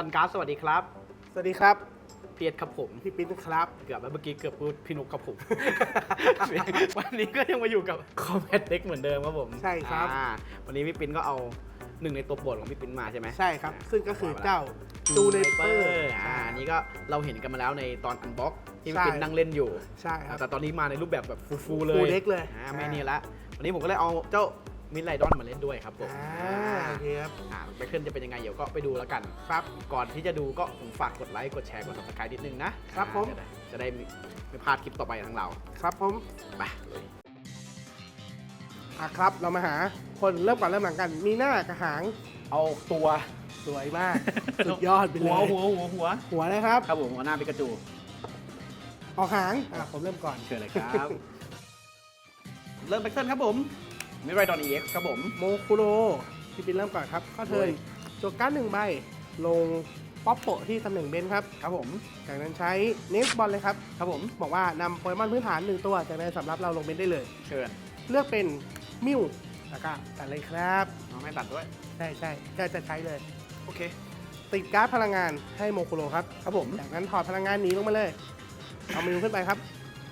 ตันการ์ดสวัสดีครับ สวัสดีครับ เพียรครับผม พี่ปิ๊นครับ เกือบแล้วเมื่อกี้เกือบพูดพี่นุกครับผม วันนี้ก็ยังมาอยู่กับคอมแพตเด็กเหมือนเดิมครับผมใช่ครับ อ่าวันนี้พี่ปินก็เอาหนึ่งในตัวโปรดของพี่ปินมาใช่ไหม ใช่ครับ ซึ่งก็คือว่าเจ้าจูจูเนเนเปเปออร์ร์ อ่าอันนี้ก็เราเห็นกันมาแล้วในตอนอันบ็อกที่พี่ใช่ปินนั่งเล่นอยู่ ใช่ครับ แต่ตอนนี้มาในรูปแบบแบบฟูลๆเลย Full deck เลย อ่าไม่นี่ละ วันนี้ผมก็เลยเอาเจ้า มิดไลดอนมาเล่นด้วยครับผมอ่าโอเคครับ อ่าแบทเทิลจะเป็นยังไงเดี๋ยวก็ไปดูแล้วกันครับก่อนที่จะดูก็ผมฝากกดไลค์กดแชร์กด subscribe นิดนึงนะครับผม จะได้จะได้ไม่ไม่พลาดคลิปต่อไปทางเราครับผมไปเลยอะครับเรามาหาคนเริ่มก่อนเริ่มหลังกัน มีหน้ากระหางเอาตัว สวยมาก สุดยอดไปเลหัวย หัวหัวหัวหัวนะครับครับผมหัวหน้าปิกาจูออกหางอะผมเริ่มก่อนเชิญเลยครับ เริ่มแบทเทิลครับผม มิไรดอนเอ็กครับผม โมคุโรพี่ปิ๊นเริ่มก่อนครับข้อเทิร์นโอ้ยจวการ์ดหนึ่งใบ ลงป๊อปโปะที่ตำแหน่งเบนครับ ครับผม จากนั้นใช้เนสบอลเลยครับ ครับผม บอกว่านำโปเกมอนพื้นฐานหนึ่งตัว จากนั้นสำหรับเราลงเบนได้เลย เชิญเลือกเป็นมิวแล้วก็ตัดเลยครับ น้องให้ตัดด้วย ใช่ใช่จะจะใช้เลย โอเค ติดการ์ดพลังงานให้โมคุโรครับ ครับผม จากนั้นถอดพลังงานหนีลงมาเลย เอามิวขึ้นไปครับ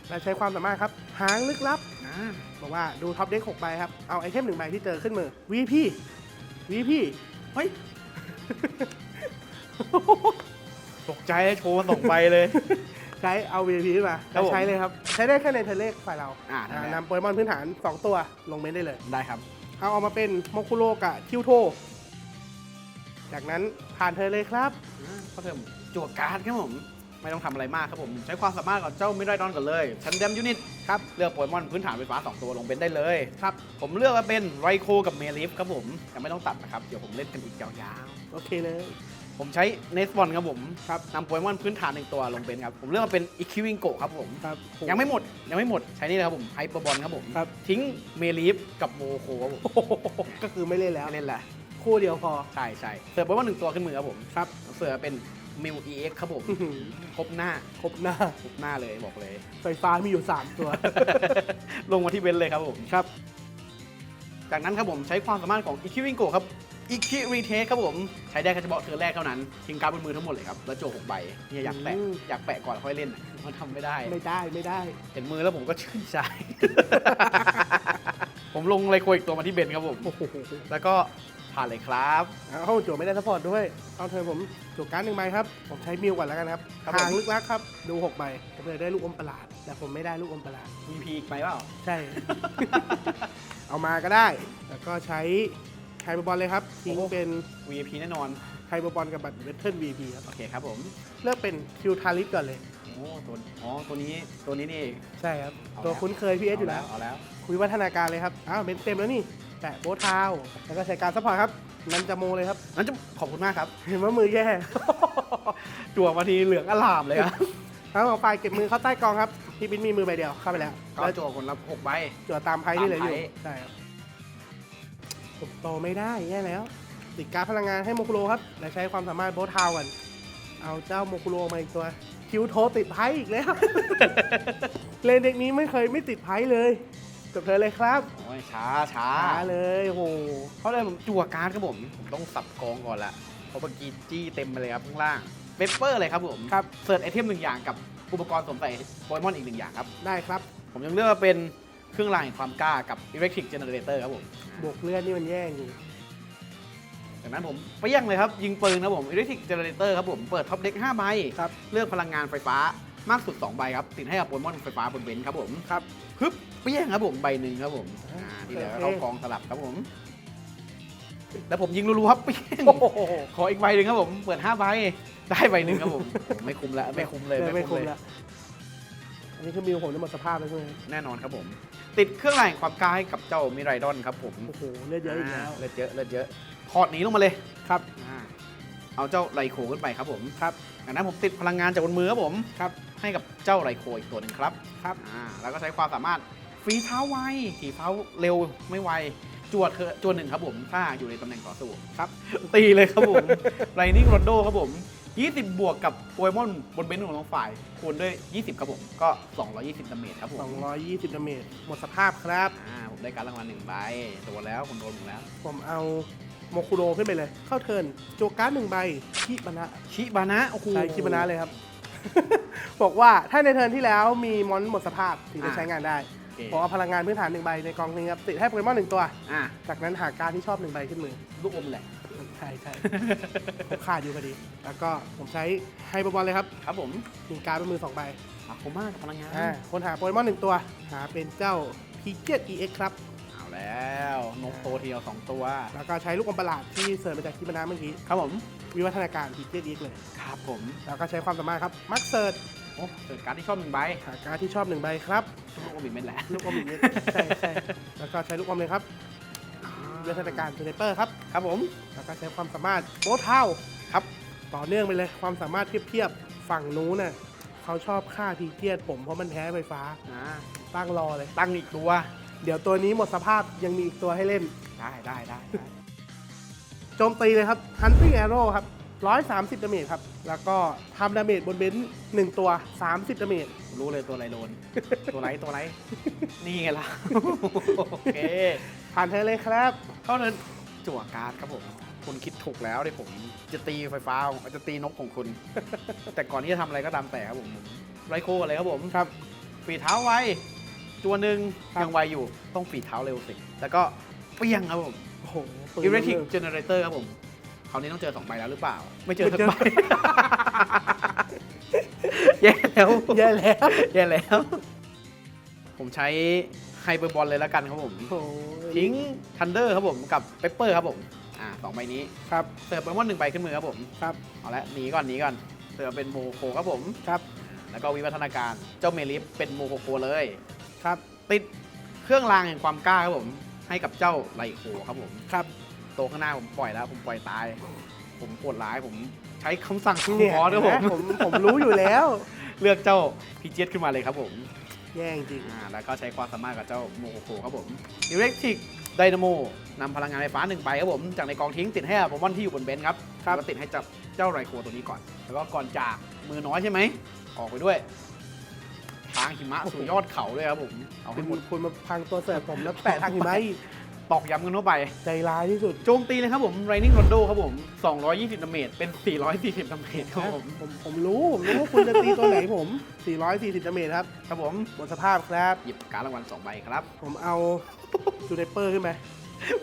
แล้วใช้ความสามารถครับ หางลึกลับอ่าบอกว่าดูท็อปเด็ก6ใบครับ เอาไอเทมหนึ่งใบที่เจอขึ้นมือ VP VP เฮ้ย ตกใจโชว์ส่งไปเลย ใช้เอา VP ขึ้นมาครับผมใช้เลยครับ ใช้ได้แค่ในเทอร์เลกฝ่ายเราอ่าอ่าได้นำโปเกมอนพื้นฐาน 2 ตัวลงเมนได้เลย ได้ครับเอาออกมาเป็นโมคุโรกับคิวโท จากนั้นผ่านเธอเลยครับ ก็เริ่มจั่วการ์ดครับผม ไม่ต้องทำอะไรมากครับผม ใช้ความสามารถของเจ้ามิไรดอนก่อนเลยชันเดมยูนิตครับเลือกโปเกมอนพื้นฐานไฟฟ้า 2 ตัวลงเป็นได้เลยครับผมเลือกมาเป็นไรโคกับเมลิฟครับผมยังไม่ต้องตัดนะครับเดี๋ยวผมเล่นกันอีกยาวโอเคเลยๆผมใช้เนสบอลครับผมครับนำโปเกมอนพื้นฐานหนึ่งตัวลงเป็นครับผมเลือกมาเป็นอิคิวิงโกครับผม ครับยังไม่หมดยังไม่หมดใช้นี่เลยครับผมไฮเปอร์บอลครับผมครับ ทิ้งเมลิฟกับโมโคครับผมก็คือไม่เล่นแล้ว ไม่เล่นแหละคู่เดียวพอ ใช่ใช่เสิร์ฟโปเกมอนหนึ่งตัวขึ้นมือครับผมครับเสิร์ฟเป็น มิวเอ็กครับผมอื้อหือครบหน้า ครบหน้า ครบหน้าเลยบอกเลย ไฟฟ้ามีอยู่ 3 ตัว ลงมาที่เบนซ์เลยครับผม ครับ จากนั้นครับผมใช้ความสามารถของอิคิวิงโกครับอิคิรีเทคครับผม ใช้ได้แค่เฉพาะเธอแรกเท่านั้นทิ้งการ์ดบนมือทั้งหมดเลยครับ แล้วโจกหกใบเนี่ยอยากแปะอืม อยากแปะก่อนค่อยเล่นมันทำไม่ได้ ไม่ได้ไม่ได้ เห็นมือแล้วผมก็ชื่นใจ ผมลงเลยโคอีกตัวมาที่เบนซ์ครับผมโอ้โหแล้วก็ ผ่านเลยครับ เอาจั่วไม่ได้ซัพพอร์ตด้วย เอาเธอผมจั่วการ์ดหนึ่งใบครับ ผมใช้มิวก่อนแล้วกันครับครับผมหางลึกลักครับ ดู6ใบผมเลยได้ลูกอมประหลาด แต่ผมไม่ได้ลูกอมประหลาด VP อีกไหมเปล่า ใช่ เอามาก็ได้ แล้วก็ใช้ไคเบอร์บอลเลยครับ ทิ้งโอ้โห เป็น VIP แน่นอน ไคเบอร์บอลกับบัตรเวทเทิร์น VP ครับ โอเคครับผมเลือกเป็นคิวทาริสก่อนเลย โอ้ตัวอ๋อตัวนี้ตัวนี้นี่เอง ใช่ครับ เอาตัวแล้วคุ้นเคยพี่เอสอยู่แล้ว เอาแล้ว คุยวัฒนาการเลยครับ อ้าวเบนเต็มแล้วนี่ แตะโบทเท้าแล้วก็ใช้การซัพพอร์ตครับ นันจะโมเลยครับงั้นจะขอบคุณมากครับ เห็นว่ามือแย่ จั่วมาทีเหลืองอลามเลยครับเอาออกไปเก็บมือเข้าใต้กองครับ พี่บิ๊นมีมือใบเดียวเข้าไปแล้วก็แล้วจั่วคนละหกใบ จั่วตามไพ่ที่เหลืออยู่ ตามไพ่ ใช่ครับผมโตไม่ได้แย่แล้ว ติดการดพลังงานให้โมคุโรครับ และใช้ความสามารถโบทเท้ากัน เอาเจ้าโมคุโรมาอีกตัว คิวโทติดไพ่อีกแล้ว เลนเด็กนี้ไม่เคยไม่ติดไพ่เลย จบเธอเลยครับโอ้ยช้าช้าช้าเลยโอ้โหเขาเลยผมจั่วการ์ดครับผมผมต้องสับกองก่อนละเพราะเมื่อกี้จี้เต็มไปเลยครับข้างล่างเปเปอร์เลยครับผมครับเสิร์ชไอเทมหนึ่งอย่างกับอุปกรณ์สวมใส่โปเกมอนอีกหนึ่งอย่างครับ ได้ครับ ผมยังเลือกว่าเป็นเครื่องรางแห่งความกล้ากับ Electric Generator ครับผมบวกเลือดนี่มันแย่จริงจากนั้นผมเปรี้ยงเลยครับ ยิงปืนครับผม Electric Generator ครับผม เปิดท็อปเด็ก5ใบครับ เลือกพลังงานไฟฟ้า มากสุด 2 ใบครับ ติดให้กับโปเกมอนไฟฟ้าบนเบนซ์ครับผมครับฮึบเปรี้ยงครับผมใบหนึ่งครับผมอ่าอ่าที่เหลือโอเคเข้ากองสลับครับผม แล้วผมยิงรัวๆครับเปรี้ยง โอ้โห ขออีกใบหนึ่งครับผม เปิด5ใบ ได้ใบหนึ่งครับผมโอ้ไม่คุ้มแล้วไม่คุ้มเลยไม่ไม่คุ้มคุ้มเลยละอันนี้คือมิวผมจะหมดสภาพแล้วใช่ไหมแน่นอนครับผม ติดเครื่องรางแห่งความกล้าให้กับเจ้ามิไรดอนครับผมโอ้โหเลือดเยอะอีกแล้วเลือดเยอะเลือดเยอะถอดหนีลงมาเลยครับ อ่าเอาเจ้าไรโคขึ้นไปครับผมครับ จากนั้นผมติดพลังงานจากบนมือครับผมครับให้กับเจ้าไรโคอีกตัวหนึ่งครับครับอ่าแล้วก็ใช้ความสามารถฝีเท้าไวฝีเท้าเร็วไม่ไวจวดเธอจวดหนึ่งครับผมถ้าอยู่ในตำแหน่งต่อสู้ครับตีเลยครับผมไรนิ่งโรนโดครับผม20 บวกกับโปเกมอนบนเบนซ์ของน้องฝ่ายคูณด้วย 20 ครับผม ก็ 220ดาเมจครับผม220ดาเมจหมดสภาพครับ อ่า ผมได้การรางวัลหนึ่งใบโดนแล้วผมโดนหมดแล้ว ผมเอา โมคุโรขึ้นไปเลย เข้าเทิร์นโจวการ์ดหนึ่งใบคิบานะชิบานะโอ้โห ใช่คิบานะเลยครับ บอกว่าถ้าในเทิร์นที่แล้วมีมอนหมดสภาพถึงจะใช้งานได้โอเคผมเอาพลังงานพื้นฐานหนึ่งใบในกองนี้ครับติดให้โปเกมอนหนึ่งตัว อะจากนั้นหาการดที่ชอบหนึ่งใบขึ้นมือ ลูกอมแหละ ใช่ใช่ผมขาดอยู่พอดี แล้วก็ผมใช้ไฮเปอร์บอลเลยครับครับผมมีการดเป็นมือสองใบอาโคม่ากับพลังงานอ่าคนหาโปเกมอนหนึ่งตัว หาเป็นเจ้าพีเกต EX ครับเอา แล้วนกโตเทียวสองตัว แล้วก็ใช้ลูกอมประหลาดที่เสริมมาจากคิบานะเมื่อกี้ ครับผม วิวัฒนาการพีเกต EX เลย ครับผม แล้วก็ใช้ความสามารถครับ มักเซิร์ชโอ้เกิดการดที่ชอบหนึ่งใบหาการดที่ชอบหนึ่งใบครับ ลูกอมอีกเม็ดแหละลูกอม EX ใช่ใช่แล้วก็ใช้ลูกอมเลยครับวิวัฒนาการเทเนเปอร์ครับ ครับผม แล้วก็ใช้ความสามารถโบทเท่าครับ ต่อเนื่องไปเลยความสามารถเทียบๆฝั่งนู้นน่ะเขาชอบฆ่าพีเกียดผมเพราะมันแพ้ไฟฟ้า อ่าตั้งรอเลย ตั้งอีกตัว เดี๋ยวตัวนี้หมดสภาพยังมีอีกตัวให้เล่น ได้ได้ได้ได้โจมตีเลยครับ Hunting Arrow ครับ 130ดาเมจครับ แล้วก็ทำดาเมจบนเบนซ์หนึ่งตัว 30ดาเมจ รู้เลยตัวอะไรโดน ตัวไรตัวไร นี่ไงล่ะ โอเคผ่านเธอเลยครับเข้าเนินจั่วการ์ดครับผม คุณคิดถูกแล้วที่ผมจะตีไฟฟ้าจะตีนกของคุณ แต่ก่อนที่จะทำอะไรก็ตามแต่ครับผมผมไรโคอะไรครับผม ครับ ฝีเท้าไว ตัวหนึ่งครับ ยังไวอยู่ต้องฝีเท้าเร็วสิ แล้วก็เปี้ยงครับผมโอ้โหปือิเล็กทริกเริ่มเจเนเรเตอร์ครับผมคราวนี้ต้องเจอสองใบแล้วหรือเปล่า ไม่เจอสักไม่เจอใบ แย่แล้วแย่แล้วแย่แล้ว ผมใช้ไฮเปอร์บอลเลยแล้วกันครับผม โอ้โหทิ้งทันเดอร์ครับผมกับเปปเปอร์ครับผมอ่าสองใบนี้ครับเสิร์ฟไปว่าหนึ่งใบขึ้นมือครับผม ครับเอาละหนีก่อนหนีก่อนเสิร์ฟเป็นโมโคครับผม ครับ แล้วก็วิวัฒนาการเจ้าเมลิฟเป็นโมโคโคเลย ครับ ติดเครื่องรางแห่งความกล้าครับผม ให้กับเจ้าไลโคครับผม ครับ โตวข้างหน้าผมปล่อยแล้ว ผมปล่อยตาย ผมโหดร้ายผมใช้คำสั่งคูเนี่ยคอร์สครับผม ผมผมรู้อยู่แล้ว เลือกเจ้าพีเจสขึ้นมาเลยครับผม แย่จริง อ่าแล้วก็ใช้ความสามารถกับเจ้าโมโคโคครับผมอิเล็กทริกไดนาโมนำพลังงานไฟฟ้าหนึ่งไปครับผม จากในกองทิ้งติดให้กับโปเกมอนที่อยู่บนเบนซ์ครับครับก็ติดให้เจ้าเจ้าไรโคตัวนี้ก่อน แล้วก็ก่อนจากมือน้อยใช่ไหมออกไปด้วย ทางหิมะสู่ยอดเขาด้วยครับผมเอาคุให้ณหมดคุณมาพังตัวเสิร์ฟผมแล้วแปะทางหิมะอีกตอกย้ำกันเข้าไป ใจร้ายที่สุดโจมตีเลยครับผม Raining Rondo ครับผม 220ดาเมจเป็น 440ดาเมจครับผมผมผมรู้ผมรู้ว่าคุณจะตีตัวไหนผม 440ดาเมจครับครับผมหมดสภาพครับ หยิบการดรางวัล2ใบครับ ผมเอาจูเนเปอร์ขึ้นไป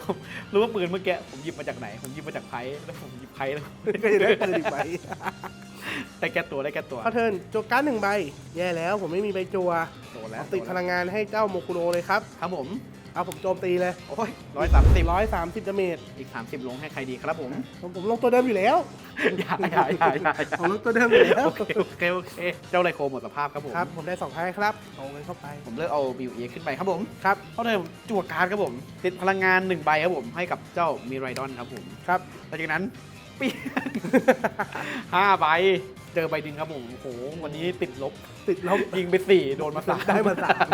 ผมรู้ว่าปืนเมื่อกี้ผมหยิบมาจากไหน ผมหยิบมาจากไพ่แล้วผมหยิบไพ่แล้ว ก็จะได้ปืนอีกใบ ได้แก้ตัวได้แก้ตัวเข้าเทิร์นโจการ์ดหนึ่งใบ แย่แล้วผมไม่มีใบจัวโดนแล้วเอาติดพลังงานให้เจ้าโมคุโรเลยครับ ครับผม เอาผมโจมตีเลยโอ้ยร้อยสามสิบ130ดาเมจอีก30ลงให้ใครดีครับผมผมผมลงตัวเดิมอยู่แล้ว อย่าอย่าอย่าอย่าอย่าผมลงตัวเดิมอยู่แล้ว โอเคโอเคโอเค เจ้าไรโคหมดสภาพครับผม ครับ ผมได้สองท้ายครับเอาเงินเข้าไปผมเลือกเอาบิวเอขึ้นไปครับผมครับเพราะเลยผมจั่วการ์ดครับผม ติดพลังงานหนึ่งใบครับผมให้กับเจ้ามิไรดอนครับผม ครับหลังจากนั้น เปลี่ยนห้าใบ เจอใบดินครับผมโอ้โหวันนี้ติดลบ ติดลบ ยิงไปสี่โดนมาสามได้มาสาม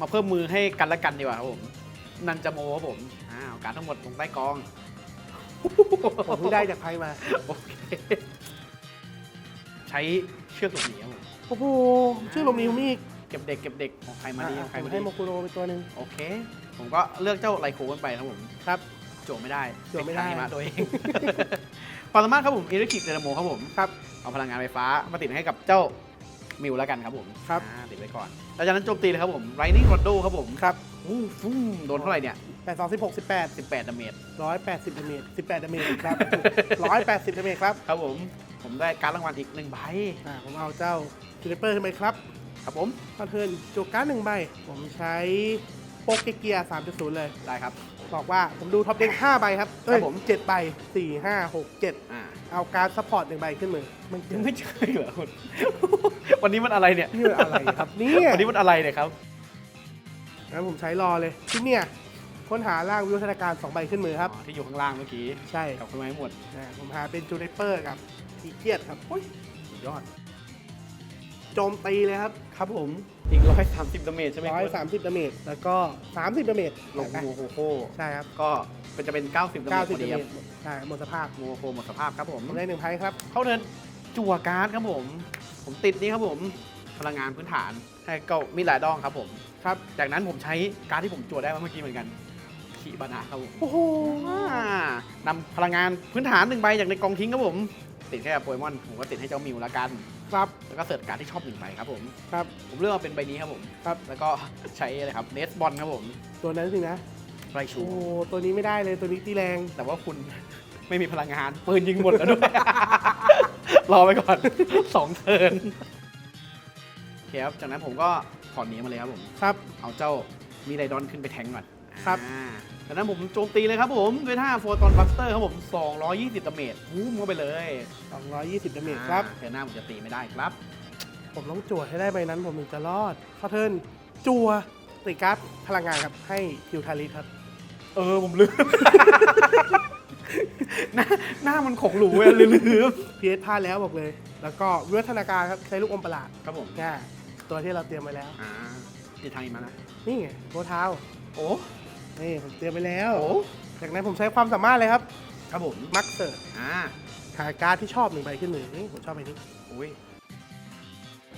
มาเพิ่มมือให้กันและกันดีกว่าครับผม นันจาโมครับผมอ้าวการดทั้งหมดลงใต้กอง ผมเพิ่งได้จากไพ่มา โอเค ใช้เชือกหลบหนีครับผมโอ้โหชื่อลมนิวมีอีกเก็บเด็กเก็บเด็กของใครมาดีของใครผมมาให้ดีโมคุโรไปตัวหนึ่งโอเค ผมก็เลือกเจ้าไลโคกันไปครับผม ครับโจมไม่ได้โจมไม่ได้ติทางหิมาตัวเอง ความสามารถครับผมอิเล็กทริกเดนาโมครับผมครับเอาพลังงานไฟฟ้ามาติดให้กับเจ้ามิวแล้วกันครับผมครับ อ่าติดไว้ก่อนแล้วจากนั้นโจมตีเลยครับผม Lightning Rondo ครับผมครับอู้ฟู่โดนเท่าไหร่เนี่ย แปดสองสิบหกสิบแปด18ดาเมจร้อยแปดสิบดาเมจสิบแปดดาเมจครับร้อยแปดสิบดาเมจครับครับผม ผมได้การดรางวัลอีกหนึ่งใบอ่าผมเอาเจ้าจูเนเปอร์ขึ้นไปครับครับผมเข้าเทิร์นโจการ์ดหนึ่งใบ ผมใช้โปเกเกียร์สามจุดศูนย์เลย ได้ครับ บอกว่าผมดูท็อปเด็กห้าใบครับเอ้ยครับผมเจ็ดใบสี่ห้าหกเจ็ดอ่าเอาการ์ดซัพพอร์ตหนึ่งใบขึ้นมือมันยังไม่เจอเหรอคุณวันนี้มันอะไรเนี่ยนี่มันอะไรครับเนี่ยวันนี้มันอะไรเนี่ยครับงั้นผมใช้รอเลยที่เนี่ยค้นหาร่างวิวัฒนาการสองใบขึ้นมือครับอ๋อที่อยู่ข้างล่างเมื่อกี้ใช่กับคุณไม้หมดอ่าผมหาเป็นจูเนเปอร์กับอีเกียดครับโอ้ยสุดยอด โจมตีเลยครับ ครับผมอีกร้อยสามสิบดาเมจใช่ไหมร้อยคุณสามสิบดาเมจแล้วก็สามสิบดาเมจลงไปโมโคโคใช่ครับก็เป็นจะเป็น 90ดาเมเก้าจสิพบอดาดีเมครับจใช่หมดสภาพโมโคหมดสภาพครับผมผม ได้หนึ่งไพ่ครับ เข้าเทิร์นจั่วการ์ดครับผม ผมติดนี่ครับผม พลังงานพื้นฐานให้เก็มีหลายดองครับผม ครับ จากนั้นผมใช้การ์ดที่ผมจั่วได้มาเมื่อกี้เหมือนกันคีชิบานะครับผมโอ้โหอ่านำพลังงานพื้นฐานหนึ่งใบจากในกองทิ้งครับผม ติดแค่กับโปเกมอนผมก็ติดให้เจ้ามิวแล้วกัน ครับแล้วก็เสิร์ชการ์ดที่ชอบหนึ่งใบครับผมครับ ผมเลือกมาเป็นใบนี้ครับผมครับ แล้วก็ใช้อะไรครับเนสบอลครับผมตัวนั้นสินะไรชู โอ้โหตัวนี้ไม่ได้เลยตัวนี้ตีแรง แต่ว่าคุณไม่มีพลังงานปืนยิงหมดแล้วด้วย รอไปก่อน สองเทิร์นโอเคครับ จากนั้นผมก็ถอนหนี้มาเลยครับผม ครับ เอาเจ้ามีไรดอนขึ้นไปแทงก่อนครับ อ่า จากนั้นผมโจมตีเลยครับผม ด้วยท่าโฟตอนบัสเตอร์ครับผม 220ดาเมจวูมเข้าไปเลย220ดาเมจครับอ่าเทิร์นหน้าผมจะตีไม่ได้ครับ ผมต้องจั่วให้ได้ใบนั้นผมถึงจะรอดเข้าเทิร์นจั่วติการ์ดพลังงานครับให้คิวทาริสครับ เออผมลืม หน้าหน้ามันขงหรูเลยลืมพีเอสพลาดแล้วบอกเลย แล้วก็วิวัฒนาการครับใช้ลูกอมประหลาดครับผมง่าตัวที่เราเตรียมไว้แล้ว อ่าที่ทางนี้มานะนี่ไงโบเท้า โอ้ นี่ผมเตรียมไปแล้วโอ้จากนั้นผมใช้ความสามารถเลยครับ ครับผมมักเสิร์ชอ่าหาการ์ดที่ชอบหนึ่งใบขึ้นมือนี่ผมชอบใบนี้ อุ้ย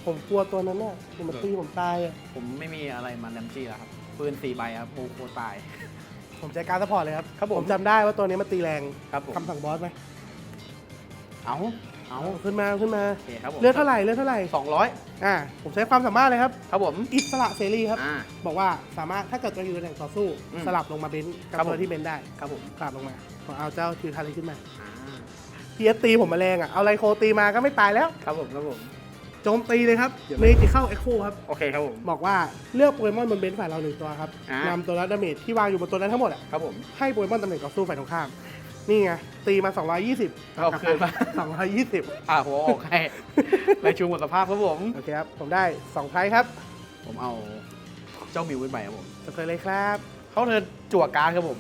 ผมกลัวตัวนั้นน่ะที่มันตีผมตายอะผมไม่มีอะไรมาแลมจี้แล้วครับ ปืนสี่ใบครับโมโคตาย ผมใช้การ์ดซัพพอร์ตเลยครับครับผม ผมจำได้ว่าตัวนี้มันตีแรงครับผม คำสั่งบอสไหม เอา เอาเอา ขึ้นมาขึ้นมาโอเคครับผมเลือดเท่าไหร่เลือดเท่าไหร่สองร้อยอ่าผมใช้ความสามารถเลยครับ ครับผม อิสระเสรีครับ อ่า บอกว่าสามารถถ้าเกิดตัวอยู่ในแหล่งต่อสู้ อืมสลับลงมาเบนซ์กับครับผม ตัวที่เบนซ์ได้ครับผมสลับลงมาผมเอาเจ้าทิวทาริขึ้นมาอ่าพีเอสตีผมมาแรงอะเอาไรโคตีมาก็ไม่ตายแล้ว ครับผมครับผม โจมตีเลยครับเดี๋ยวเมจิเข้าเอ็กโคครับ โอเคครับผม บอกว่าเลือกโปเกมอนบนเบนซ์ฝ่ายเราหนึ่งตัวครับอ่าน นำตัวละดาเมจที่วางอยู่บนตัวนั้นทั้งหมดอะครับผม ให้โปเกมอนตำแหน่งต่อสู้ฝ่ายตรงข้าม นี่ไงตีมา 220เอาคืนมา 220 อ่าหัวออกให้ไรชูหมดสภาพครับผม โอเคครับ ผมได้2ไพรครับ ผมเอาเจ้ามิวไว้ใบครับผมจบเลยครับ เขาเทิร์นจั่วการ์ดครับผม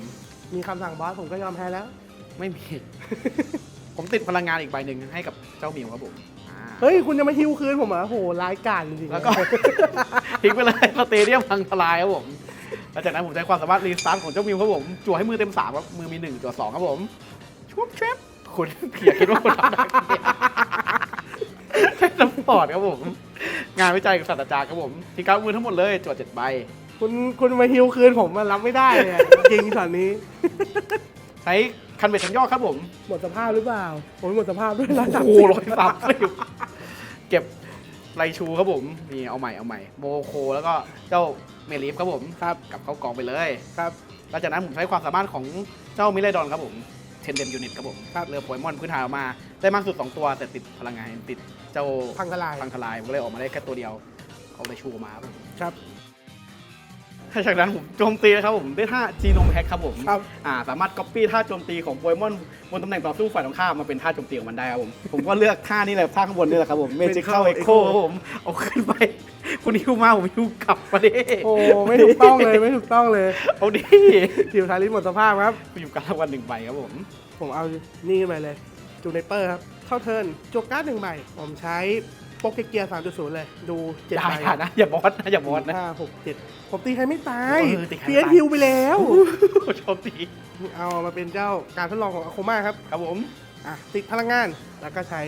มีคำสั่งบอสผมก็ยอมแพ้แล้ว ไม่มี ผมติดพลังงานอีกใบหนึ่งให้กับเจ้ามิวครับผมอ่า เฮ้ย คุณจะมาฮิวคืนผมเหรอโหร้ายกาจจริงๆแล้วก็ ทิ้งไปเลยสเตเดียมพังทลายครับผม หลังจากนั้นผมใช้ความสามารถรีสตาร์ทของเจ้ามิวครับผมจั่วให้มือเต็มสามครับมือมีหนึ่งจั่วสองครับผมชุบเชฟคุณอย่าคิดว่าคุณทำได้คนเดียวใช้สปอร์ตครับผม งานวิจัยกับศาสตราจารย์ครับผมทิ้งการดมือทั้งหมดเลยจั่วเจ็ดใบคุณคุณมาฮิวคืนผมมันรับไม่ได้เลยอะจริงช็อตนี้ ใช้คันเบ็ดชั้นยอดครับผมหมดสภาพหรือเปล่าผมหมดสภาพด้วยร้านโอ้โหร้อยสามสิบเก็บไรชูครับผมนี่เอาใหม่เอาใหม่โมโคแล้วก็เจ้า เมลีฟครับผมครับกลับเข้ากองไปเลยครับหลังจากนั้นผมใช้ความสามารถของเจ้ามิเลดอนครับผมเทนเดมยูนิตครับผมครับเรือโปเกมอนพื้นฐานออกมาได้มากสุด 2 ตัว แต่ติดพลังงานติดเจ้าพังทลายพังทลายผมก็เลยออกมาได้แค่ตัวเดียวเอาไรชูมาครับ ผมครับจากนั้นผมโจมตีนะครับผมด้วยท่าจีโนมแฮกครับผมครับอ่าสามารถก๊อปปี้ท่าโจมตีของโปเกมอนบนตำแหน่งต่อสู้ฝ่ายตรงข้ามมาเป็นท่าโจมตีของมันได้ครับผม ผมก็เลือกท่านี้แหละท่าข้างบนนี่แหละครับผมเมจิเข้า Magical เอ็กโค Echo ครับผมเอาขึ้นไปคุณฮิวมาผมฮิวกลับมาดิโอ้ไม่ถูกต้องเลยไม่ถูกต้องเลยเอาดิทิวทาริสหมดสภาพครับอยู่การรางวัลหนึ่งใบครับผม ผมเอานี่ขึ้นไปเลยจูเนเปอร์ครับเข้าเทิร์นจวกการ์ดหนึ่งใบผมใช้ โปเกเกียร์3.0เลย ดูเจ็ดอย่าใบอย่านะอย่าบอสนะอย่าบอสนะ ห้าหกเจ็ดผมตีใครไม่ตายเออตีใครไม่เพียตายฮิวไปแล้วโจมตีเอามาเป็นเจ้าการทดลองของอาโคมาครับครับผมอะติดพลังงานแล้วก็ใช้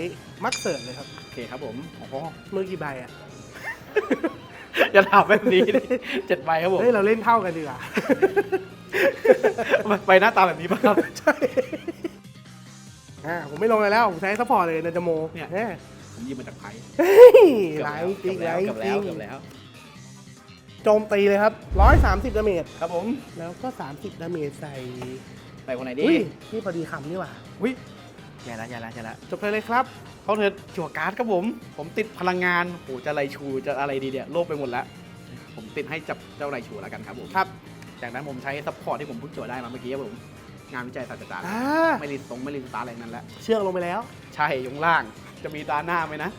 มักเสิร์ชเลยครับโอเคครับผมโอ้โหมือกี่ใบอะอย่าถามแบบนี้ดิเจ็ดใบครับผมเฮ้ยเราเล่นเท่ากันดีกว่าใบหน้าตาแบบนี้ป่ะครับใช่อ่าผมไม่ลงเลยแล้ว ผมใช้ซัพพอร์ตเลยนาจโมเนี่ยแน่ ผมยิงมาจากไพ่เฮ้ยเกือบไหลแล้วจริงไหลเกือบจแล้ริวงเกือบแล้วโจมตีเลยครับ 130ดาเมจครับผมแล้วก็ 30ดาเมจใส่ไปคนไหนดีอุ้ยนี่พอดีคำนี่หว่าอุ้ยอย่าละอย่าละอย่าละจบเลยเลยครับเขาเธอจั่วการ์ดครับผม ผมติดพลังงานโหจะไรชูจะอะไรดีเนี่ยโลกไปหมดแล้วผมติดให้จับเจ้าไรชูแล้วกันครับผมครับจากนั้นผมใช้ซัพพอร์ตที่ผมเพิ่งจั่วได้มาเมื่อกี้ครับผมงานวิจัยศาสตราจารย์อ่าไม่รีสตรงไม่รีสตาร์อะไรนั่นแหละเชือกลงไปแล้ว ใช่อยข้างล่าง จะมีตาหน้าไหมนะ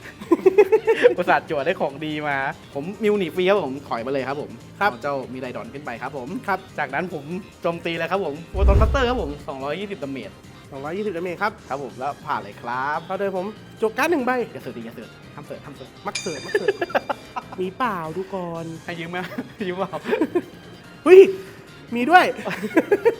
ประสาทจั่วได้ของดีมา ผมมิวหนีฟรีครับผมถอยมาเลยครับผมครับเอาเจ้ามีไรดอนขึ้นไปครับผมครับ จากนั้นผมโจมตีเลยครับผมโปรตอนบัตเตอร์ครับผม 220ดาเมจ220ดาเมจครับครับผมแล้วผ่านเลยครับเขาเดินผมจบการ์ดหนึ่งใบอย่าเสือกดิอย่าเสือกห้ามเสือกห้ามเสือกมักเสิร์ฟมักเสิร์ฟมีเปล่าดูก่อนให้ยืมไหมให้ยืมเปล่าเฮ้ย มีด้วย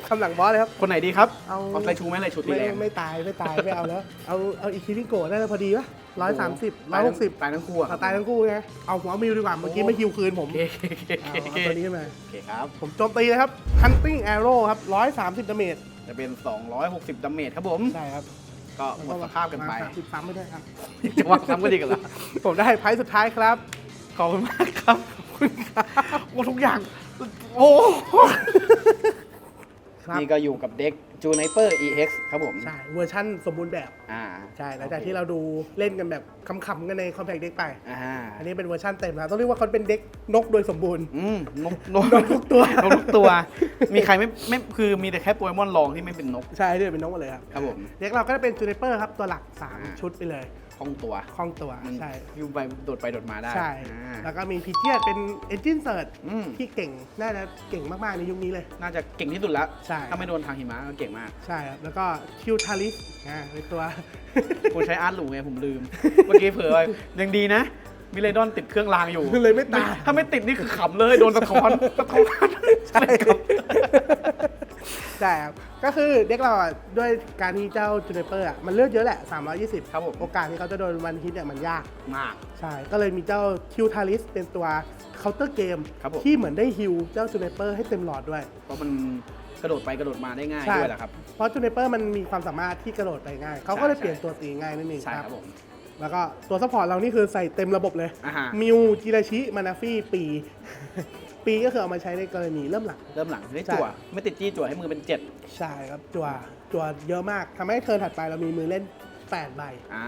คำหลังบอสเลยครับ คนไหนดีครับเอาเอาไรชูไหมไรชูตีไม่แรงไม่ตายไม่ตายไม่เอาแล้ว เอาเอาอีคิริโกะได้แล้วพอดีปะร้อยสามสิบร้อยหกสิบตายทั้งคู่อะครับตายทั้งคู่ไงเอาหัวมิวดีกว่าเมื่อกี้ไม่คิวคืนผมโอเคโอเคเอาโอเคเอาตัวนี้ขึ้นมาโอเคครับ ผมโจมตีนะครับ hunting arrow ครับร้อยสามสิบดาเมจจะเป็น 260ดาเมจครับผมใช่ครับ ก็หมดสภาพกันไป สิบสามไม่ได้ครับจะว่าซ้ำก็ดีกันแล้วผมได้ไพ่สุดท้ายครับขอบคุณมากครับขอบคุณครับโอ้ทุกอย่าง โอ้ ครับ นี่ก็อยู่กับเด็กจูไนเปอร์ EX ครับผมใช่เวอร์ชั่นสมบูรณ์แบบ อ่าใช่หลังจากที่เราดูเล่นกันแบบขำๆกันใน compact deck ไป อ่าอันนี้เป็นเวอร์ชันเต็มแล้วต้องเรียกว่าเขาเป็นเด็กนกโดยสมบูรณ์ อืมนกนกนกทุกตัวนกทุกตัว มีใครไม่ไม่คือมีแต่แค่โปเกมอนลองที่ไม่เป็นนก ใช่ที่เป็นนกหมดเลยครับ ครับผม เด็กเราก็จะเป็นจูเนเปอร์ครับตัวหลัก อ่า3 ชุดไปเลยค ล่องตัวคล่องตัวมันใช่ยูไปโดดไปโดดมาได้ใช่ อ่า แล้วก็มีพีเจียเป็นเอนจินเซิร์อืม ที่เก่ง น่าจะเก่งมาก ๆ ในยุคนี้เลย น่าจะเก่งที่สุดแล้ว ใช่ ถ้าไม่โดนทางหิมะก็เก่งมาก ใช่ครับ แล้วก็คิวทาริสอ่าเป็นตัวคุณใช้อาร์ตหลูไงผมลืม เมื่อกี้เผลอไปยังดีนะ มิเลดอนติดเครื่องรางอยู่เลยไม่ตาย ถ้าไม่ติดนี่คือขำเลย โดนสะท้อน สะท้อนใช่ครับ ใช่ครับก็คือเด็กเราอะด้วยการที่เจ้าจูเนเปอร์อะมันเลือกเยอะแหละ 320ครับผม โอกาสที่เขาจะโดนวันฮิตเนี่ยมันยาก มาก ใช่ ก็เลยมีเจ้าคิวทาริสเป็นตัวเคาน์เตอร์เกมครับผม ที่เหมือนได้ฮิลเจ้าจูเนเปอร์ให้เต็มหลอดด้วย เพราะมันกระโดดไปกระโดดมาได้ง่ายใช่ ด้วยแหละครับ เพราะจูเนเปอร์มันมีความสามารถที่กระโดดไปง่าย เขาก็เลยใช่ เปลี่ยนตัวตีง่ายนั่นเองใช่คครัรับ บผม แล้วก็ตัวซัพพอร์ตเรานี่คือใส่เต็มระบบเลย อ่าฮะมิวจิราชิมานาฟี่ปี ปีก็คือเอามาใช้ในกรณีเริ่มหลัง เริ่มหลังได้ใช่จั่วไม่ติดจี้จั่วให้มือเป็นเจ็ดใช่ครับจัวจัวเยอะมากทำให้เทิร์นถัดไปเรามีมือเล่น8ใบ อ่า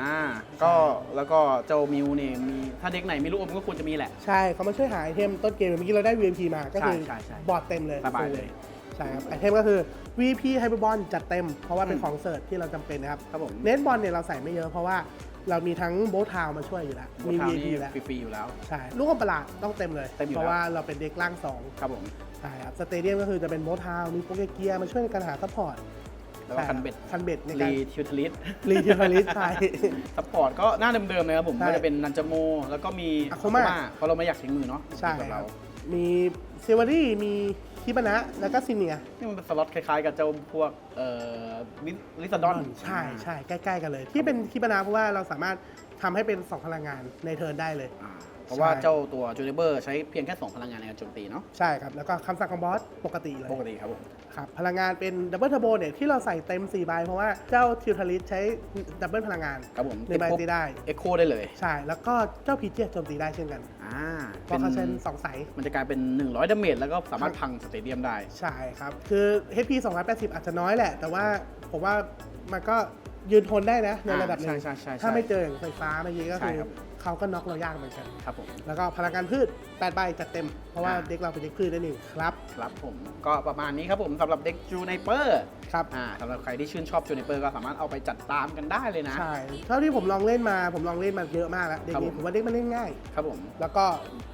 ก็แล้วก็เจ้ามิวเนี่ยมีถ้าเด็กไหนมีลูกอมก็ควรจะมีแหละ ใช่เขามาช่วยหาไอเทมต้นเกมเมื่อกี้เราได้ VMP มาก็คือใช่ใช่ใช่บอร์ดเต็มเลยสบาย full เลยใช่ครับไอเทมก็คือ VP Hyperbond จัดเต็ม เพราะว่าเป็นอืม ของเสิร์ชที่เราจำเป็นนะครับ ครับผม เน้นบอลเนี่ยเราใส่ไม่เยอะเพราะว่า เรามีทั้งโบทาวมาช่วยอยู่แล้วบมีนเท้า VP นี่อยู่แล้ว ฟรีๆอยู่แล้ว ใช่ ลูกอมประหลาดต้องเต็มเลย เต็มอยู่เพราะแล้วว่าเราเป็นเด็กล่างสองครับผม ใช่ครับ สเตเดียมก็คือจะเป็นโบทาวมีโปเกเกียมาช่วยในการหาซัพพอร์ตแล้วก็คันเบ็ดคันเบ็ดในการรีทิวทลิสรีทิวลิสใช่ ซัพพอร์ตก็หน้าเดิมๆเลยครับผมใช่ก็จะเป็นนันจโม แล้วก็มี Akuma เพราะเราไม่อยากทิ้งมือเนาะใช่สำหรับครัเรา บมีเซวารี่มี คิบานะแล้วก็ซิเนียนี่มันเป็นสล็อตคล้ายๆ กับเจ้าพวกเอ่อลิซาดอนใช่ใช่ใกล้ๆกันเลย ที่เป็นคิบานะเพราะว่าเราสามารถทำให้เป็น2พลังงานในเทิร์นได้เลย อ่า เพราะว่าใช่เจ้าตัวจูเนเบอร์ใช้เพียงแค่2พลังงานในการโจมตีเนาะใช่ครับ แล้วก็คำสั่งของบอสปกติเลย ปกติครับผมครับพลังงานเป็นดับเบิลเทอร์โบเนี่ยที่เราใส่เต็ม4ใบเพราะว่าเจ้าทิวทาริสใช้ดับเบิลพลังงานครับผมในใบตีได้เอ็กโคได้เลย ใช่ แล้วก็เจ้าพีเจียโจมตีได้เช่นกันอ่าเพราะเขาใช้สองสายมันจะกลายเป็น 100ดาเมจแล้วก็สามารถพังสเตเดียมได้ ใช่ครับ คือ HP 280 อาจจะน้อยแหละ แต่ว่าผมว่ามันก็ยืนทนได้นะในระดับหนึ่งใช่ใช่ใช่ใช่ถ้าไม่เจออย่างไฟฟ้าเมื่อกี้ก็ใช่คือครับ เขาก็น็อกเรายากเหมือนกันครับผมแล้วก็พลังงานพืช8ใบจัดเต็ม เพราะว่าอ่าเด็กเราเป็นเด็กพืชนั่นเองครับครับผมก็ประมาณนี้ครับผมสำหรับเด็กจูไนเปอร์ครับอ่าสำหรับใครที่ชื่นชอบจูไนเปอร์ก็สามารถเอาไปจัดตามกันได้เลยนะใช่เท่าที่ผมลองเล่นมาผมลองเล่นมาเยอะมากแล้วเด็กครับนี้ผมผมว่าเด็กมันเล่นง่าย ครับผม แล้วก็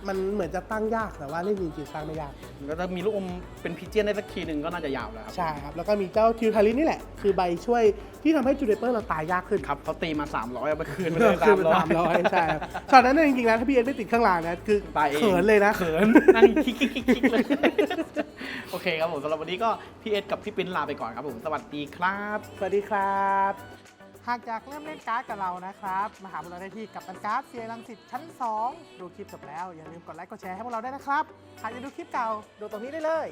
มันเหมือนจะตั้งยากแต่ว่าเล่นจริงๆตั้งไม่ยาก ก็จะมีลูกอมเป็นพิเจียนได้สักทีหนึ่งก็น่าจะยาวแล้วครับ ใช่ครับ แล้วก็มีเจ้าทิวทาริสนี่แหละ คือใบช่วยที่ทำให้จูเนเปอร์เราตายยากขึ้นครับเขาตีมา 300 เอาไปคืนไปเอเลอยคือเป็นสามร้อยใช่ครับช็อตนั้นเนยจริงๆนะถ้าพี่เอ็นไม่ติดข้างหล่างนะคือตายเอง เขินเลยนะ เขินนั่งคิกคิกคิกคิกเลย โอเคครับผมสำหรับวันนี้ก็พี่เอสกับพี่ปิ้นลาไปก่อนครับผม สวัสดีครับ สวัสดีครับ หากอยากเริ่มเล่นการ์ดกับเรานะครับ มาหาพวกเราได้ที่กับตันการ์ดเซียรังสิตชั้น 2 ดูคลิปจบแล้ว อย่าลืมกดไลค์กดแชร์ให้พวกเราได้วยนะครับ หากอยากดูคลิปเก่า ดูตรงนี้ได้เลย